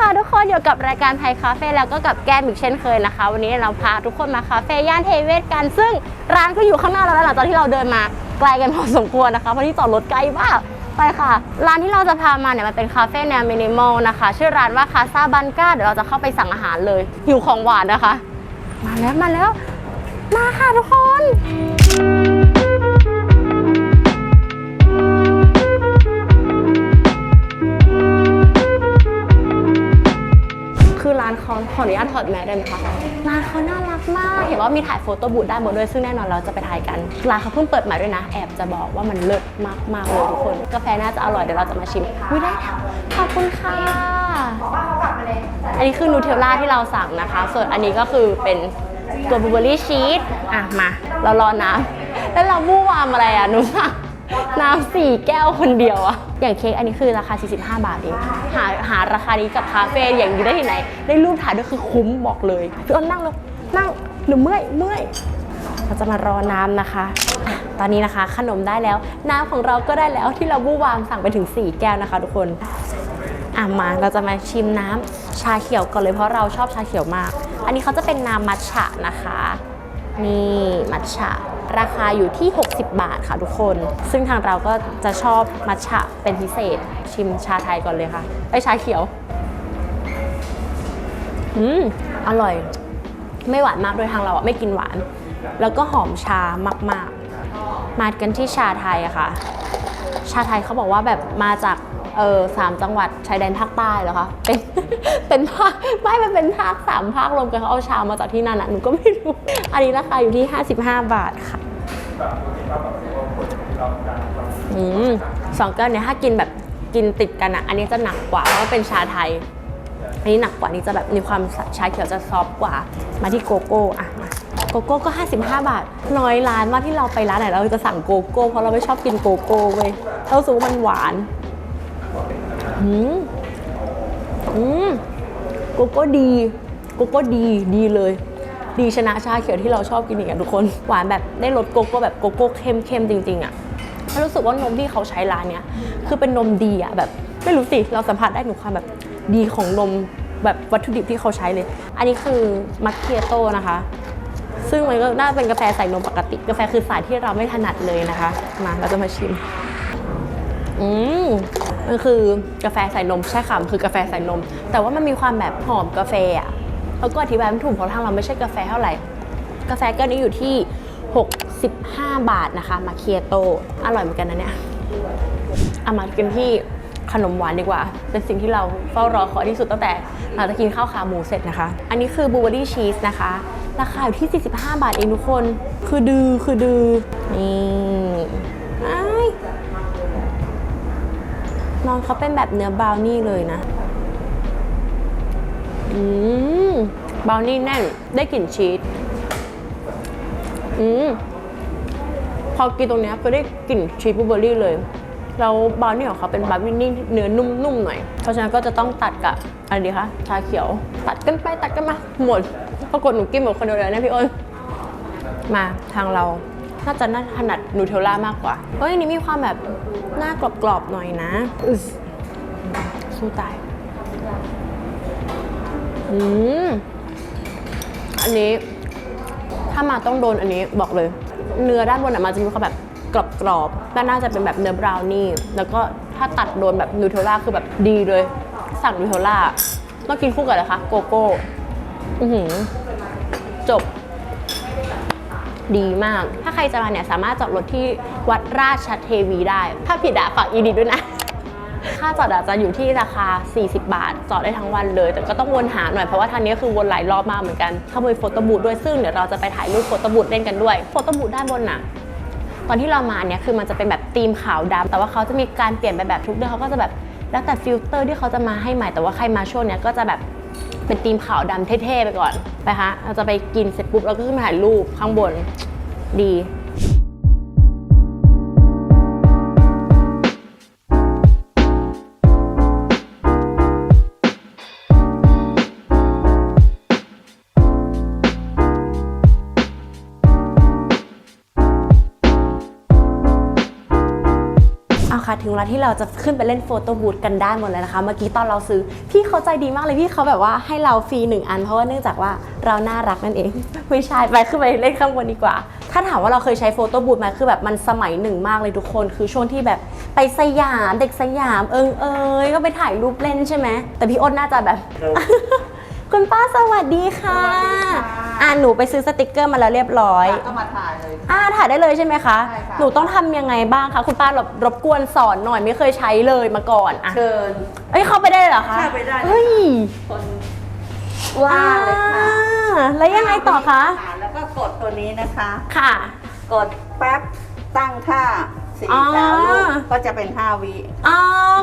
ค่ะทุกคนอยู่กับรายการไทยคาเฟ่แล้วก็กับแก้มอีกเช่นเคยนะคะ วันนี้เราพาทุกคนมาคาเฟ่ย่านเทเวศกัน ซึ่งร้านก็อยู่ข้างหน้าเราแล้วหลังจากที่เราเดินมาไกลกันพอสมควรนะคะเพราะที่จอดรถไกลมากไปค่ะ ร้านที่เราจะพามาเนี่ยมันเป็นคาเฟ่แนวมินิมอลนะคะ ชื่อร้านว่าคาซาบันกาเดี๋ยวเราจะเข้าไปสั่งอาหารเลยหิวของหวานนะคะ มาแล้วมาแล้วมาค่ะทุกคน คือร้านเขาขออนุญาตถอดแมสได้ไหมคะ ร้านเขาน่ารักมาก เห็นว่ามีถ่ายโฟโต้บูธได้านบนด้วย ซึ่งแน่นอนเราจะไปถ่ายกัน ร้านเขาเพิ่งเปิดใหม่ด้วยนะ แอบจะบอกว่ามันเลิศมากๆเลยทุกคน กาแฟน่าจะอร่อย เดี๋ยวเราจะมาชิมอุ้ยได้แล้วขอบคุณค่ะ อันนี้คือนูเทลล่าที่เราสั่งนะคะ ส่วนอันนี้ก็คือเป็นตัวบลูเบอร์รี่ชีส อะมา เรารอน้ำแล้วเราบู้วามอะไรอะหนูสั่ง น้ำสี่แก้วคนเดียวอะอย่างเค้กอันนี้คือราคา 45 บาทเอง หาหาราคานี้กับคาเฟ่อย่างนี้ได้ที่ไหน ได้รูปถ่ายด้วยคือคุ้มบอกเลยพี่อ้นนั่งเลยนั่งหนูเมื่อยเมื่อยเราจะมารอน้ำนะคะ ตอนนี้นะคะขนมได้แล้ว น้ำของเราก็ได้แล้วที่เราบู้วามสั่งไปถึง 4 แก้วนะคะ ทุกคนอะมาเราจะมาชิมน้ำชาเขียวก่อนเลยเพราะเราชอบชาเขียวมาก อันนี้เขาจะเป็นน้ำมัทฉะนะคะ นี่มัทฉะราคาอยู่ที่ 60 บาทค่ะทุกคน ซึ่งทางเราก็จะชอบมัทฉะเป็นพิเศษ ชิมชาไทยก่อนเลยค่ะไอชาเขียว อืม อร่อย ไม่หวานมากโดยทางเราอะไม่กินหวาน แล้วก็หอมชามาก ๆ มากันที่ชาไทยอะค่ะ ชาไทยเขาบอกว่าแบบมาจาก เออสามจังหวัดชายแดนภาคใต้เหรอคะ เป็น เป็นภาค ไม่ มันเป็นภาคสามภาครวมกันเขาเอาชามาจากที่นั่นอะ หนูก็ไม่รู้ อันนี้ราคาอยู่ที่ 55 บาทค่ะอืมสองแก้วเนี่ยถ้ากินแบบกินติดกันอะ อันนี้จะหนักกว่า เพราะว่าเป็นชาไทย อันนี้หนักกว่านี้จะแบบมีความชาเขียวจะซอฟกว่า มาที่โกโก้อะมาโกโก้ก็ 55 บาท น้อยร้านมากที่เราไปร้านไหนเราจะสั่งโกโก้เพราะเราไม่ชอบกินโกโก้เว้ยเรารู้สึกว่ามันหวาน อืมอืมโกโก้ดีโกโก้ดีดีเลย ดีชนะชาเขียวที่เราชอบกินอีกอะทุกคน หวานแบบได้รสโกโก้แบบโกโก้เข้มเข้มๆจริงๆอะแล้วรู้สึกว่านมที่เขาใช้ร้านเนี้ยคือเป็นนมดีอะแบบไม่รู้สิเราสัมผัสได้ถึงความแบบดีของนมแบบวัตถุดิบที่เขาใช้เลย อันนี้คือมัคเคียโต้นะคะ ซึ่งมันก็น่าเป็นกาแฟใส่นมปกติ กาแฟคือสายที่เราไม่ถนัดเลยนะคะ มาเราจะมาชิม อืมมันคือกาแฟใส่นมใช่ค่ะมันคือกาแฟใส่นม แต่ว่ามันมีความแบบหอมกาแฟอะแล้วก็อธิบายไม่ถูกเพราะทางเราไม่ใช่กาแฟเท่าไหร่ กาแฟแก้วนี้อยู่ที่ 65 บาทนะคะ มาเคียโต อร่อยเหมือนกันนะเนี่ยเอามากินที่ขนมหวานดีกว่า เป็นสิ่งที่เราเฝ้ารอคอยที่สุดตั้งแต่เราจะกินข้าวขาหมูเสร็จนะคะ อันนี้คือบลูเบอรี่ชีสนะคะ ราคาอยู่ที่ 45 บาทเองทุกคน คือดือคือดือนี่อ้า น้องเขาเป็นแบบเนื้อบราวนี่เลยนะ อืมบราวนี่แน่น ได้กลิ่นชีส อืมพอกินตรงเนี้ยก็ได้กลิ่นชีสบลูเบอร์รี่เลย แล้วบราวนี่ของเขาเป็นบราวนี่เนื้อนุ่มๆหน่อย เพราะฉะนั้นก็จะต้องตัดกับอะไรดีคะ ชาเขียว ตัดกันไปตัดกันมา หมด ปรากฏหนูกินหมดคนเดียวเลยนะพี่อ้น มาทางเรา น่าจะน่าถนัดนูเทลล่ามากกว่า เฮ้ยอันนี้มีความแบบหน้ากรอบๆหน่อยนะอึสสู้ตายอืมอันนี้ถ้ามาต้องโดนอันนี้บอกเลย เนื้อด้านบนอะมันจะมีความแบบกรอบๆด้านหน้าจะเป็นแบบเนื้อบราวนี่ แล้วก็ถ้าตัดโดนแบบนูเทลล่าคือแบบดีเลย สั่งนูเทลล่าต้องกินคู่กับอะไรคะ โกโก้ อือหือจบ ดีมาก ถ้าใครจะมาเนี่ยสามารถจอดรถที่วัดราชเทวีได้ ถ้าผิดอะฝากอีดิด้วยนะ ค่าจอดอะจะอยู่ที่ราคา 40 บาท จอดได้ทั้งวันเลย แต่ก็ต้องวนหาหน่อย เพราะว่าทางนี้คือวนหลายรอบมากเหมือนกันขโมยโฟโต้บูธด้วย ซึ่งเดี๋ยวเราจะไปถ่ายรูปโฟโต้บูธเล่นกันด้วย โฟโต้บูธด้านบนน่ะตอนที่เรามาเนี่ยคือมันจะเป็นแบบธีมขาวดำแต่ว่าเขาจะมีการเปลี่ยนไปแบบทุกเดือนเขาก็จะแบบแล้วแต่ฟิลเตอร์ที่เขาจะมาให้ใหม่ แต่ว่าใครมาช่วงเนี้ยก็จะแบบ เป็นธีมขาวดำเท่ๆไปก่อนไปคะเราจะไปกินเสร็จปุ๊บเราก็ขึ้นมาถ่ายรูปข้างบนดี ถึงเวลาที่เราจะขึ้นไปเล่นโฟโต้บูธกันได้หมดเลยนะคะ เมื่อกี้ตอนเราซื้อ พี่เขาใจดีมากเลยพี่เขาแบบว่าให้เราฟรีหนึ่งอัน เพราะว่าเนื่องจากว่าเราน่ารักนั่นเอง ไม่ใช่ไปขึ้นไปเล่นข้างบนดีกว่า ถ้าถามว่าเราเคยใช้โฟโต้บูธไหมคือแบบมันสมัยหนึ่งมากเลยทุกคน คือช่วงที่แบบไปสยามเด็กสยามเอิงเอยก็ไปถ่ายรูปเล่นใช่ไหมแต่พี่อ้นน่าจะแบบ คุณป้าสวัสดีค่ะสวัสดีค่ะอ่าหนูไปซื้อสติกเกอร์มาแล้วเรียบร้อย ก็มาถ่ายเลย อ่าถ่ายได้เลยใช่ไหมคะ ใช่ค่ะ หนูต้องทำยังไงบ้างคะ คุณป้ารบรบกวนสอนหน่อยไม่เคยใช้เลยมาก่อนอะเชิญ เอ้ยเข้าไปได้เหรอคะเข้าไปได้เลยค่ะ เฮ้ยคนว่างเลยค่ะอ่าแล้วยังไงต่อคะ แล้วก็กดตัวนี้นะคะ ค่ะ กดแป๊บตั้งท่า สี่อ๋อดาวลูกก็จะเป็นห้าวิอ๋อ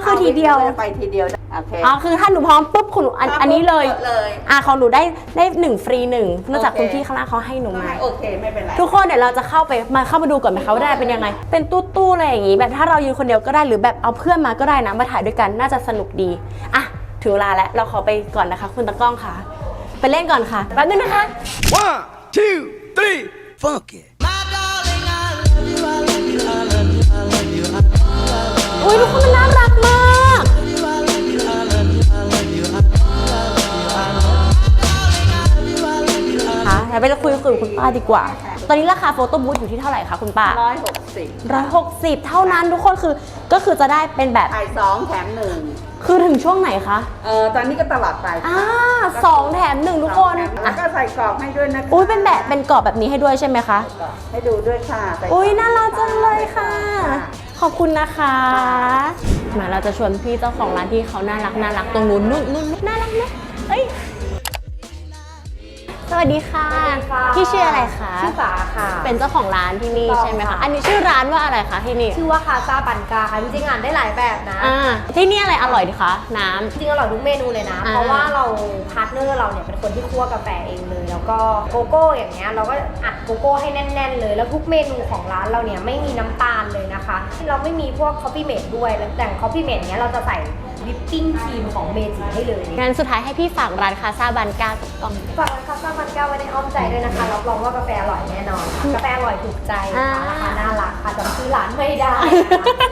คือทีเดียวก็จะไปทีเดียวโอเคอ๋อคือถ้าหนูพร้อมปุ๊บคุณหนูอันถ้าอันนี้เลยกดเลย อ่าของหนูได้ได้หนึ่งฟรีหนึ่งนอกจากโอเค คุณพี่ข้างล่างเขาให้หนูมา โอเคไม่เป็นไร ทุกคนเดี๋ยวเราจะเข้าไปมาเข้ามาดูก่อนไหมคะว่าได้เป็นยังไง เป็นตู้ตู้ๆอะไรอย่างงี้ แบบถ้าเรายืนคนเดียวก็ได้หรือแบบเอาเพื่อนมาก็ได้นะมาถ่ายด้วยกันน่าจะสนุกดีอะถึงเวลาแล้วเราขอไปก่อนนะคะ คุณตากล้องค่ะ ไปเล่นก่อนค่ะแป๊บนึงนะคะ One, two, three, funk it. อุ้ย ทุกคนมันน่ารักมาก ค่ะเดี๋ยวไปคุยกับคุณป้าดีกว่า ตอนนี้ราคาโฟโต้บูธอยู่ที่เท่าไหร่คะคุณป้าร้อยหกสิบร้อยหกสิบเท่านั้นทุกคนคือก็คือจะได้เป็นแบบ ถ่ายสองแถมหนึ่งคือถึงช่วงไหนคะ เออตอนนี้ก็ตลอดไปอ่าสองแถมหนึ่งทุกคนสองแถมแล้อะวก็ใส่กรอบให้ด้วยนะคะอุ้ยเป็นแบบเป็นกรอบแบบนี้ให้ด้วยใช่ไหมคะ ให้ดูด้วยค่ะใส่กรบอุ้ยน่ารักจังเลยค่ะ ขอบคุณนะคะ มาเราจะชวนพี่เจ้าของร้านที่เขาน่ารักน่ารักตรงนู้นนู่นนู่นน่ารักนะเอ้ย สวัสดีค่ะ พี่ชื่ออะไรคะ ชื่อฟ้าค่ะ เป็นเจ้าของร้านที่นี่ถูกต้องใช่ไหมคะค่ะอันนี้ชื่อร้านว่าอะไรคะที่นี่ ชื่อว่าคาซาปันกาค่ะจริงๆอ่านได้หลายแบบนะ อ่า ที่นี่อะไรอร่อยดีคะ น้ำ จริงๆอร่อยทุกเมนูเลยนะ อ่า เพราะว่าเราพาร์ทเนอร์เราเนี่ยเป็นคนที่คั่วกาแฟเองเลย แล้วก็โกโก้อย่างเงี้ยเราก็อัดโกโก้ให้แน่น ๆ เลย แล้วทุกเมนูของร้านเราเนี่ยไม่มีน้ำตาลเลยนะคะเราไม่มีพวกคอฟฟี่เมดด้วยแล้วแต่คอฟฟี่เมดเนี้ยเราจะใส่ วิปปิ้งครีมของเมจิให้เลยงั้นสุดท้ายให้พี่ฝากร้านคาซาบันกากับกล่องฝากร้านคาซาปันกาไว้ในอ้อมใจด้วยนะคะ รับรองว่ากาแฟอร่อยแน่นอนค่ะกาแฟอร่อยถูกใจค่ะราคาน่ารักค่ะจำชื่อร้านไม่ได้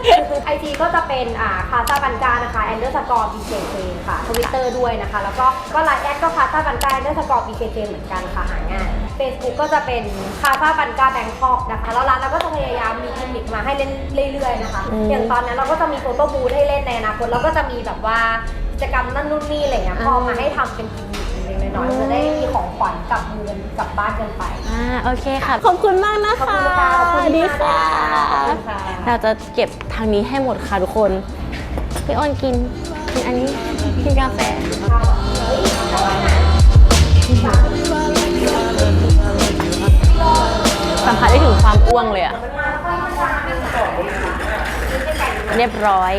ไอ จีก็จะเป็นอ่าคาซาปันกานะคะ แอนเดอร์สกอร์ BKJ ค่ะทวิตเตอร์ด้วยนะคะ แล้วก็ก็ไลน์แอดก็คาซาปันกาแอนเดอร์สกอร์ BKJ เหมือนกันค่ะหาง่าย Facebook ก็จะเป็นคาซาปันกาแบงคอกนะคะแล้วร้านเราก็จะพยายามมีกิมมิคมาให้เล่นเรื่อยๆนะคะ อืม อย่างตอนนั้นเราก็จะมีโฟโต้บูธให้เล่นในอนาคตแล้วก็จะมีแบบว่ากิจกรรมนั่นนู่นนี่อะไรเงี้ยพอมาให้ทำเป็นกิมมิคเล็กๆ น้อยๆจะได้มีของขวัญกลับมือกลับบ้านกันไป อ่าโอเคค่ะ ขอบคุณมากนะคะขอบคุณค่ะขอบคุณสวัสดีค่ะขอบคุณค่ะ เราจะเก็บทางนี้ให้หมดค่ะทุกคนพี่อ้นกินกินอันนี้กินกาแฟ สัมผัสได้ถึงความอ้วงเลยอะเรียบร้อย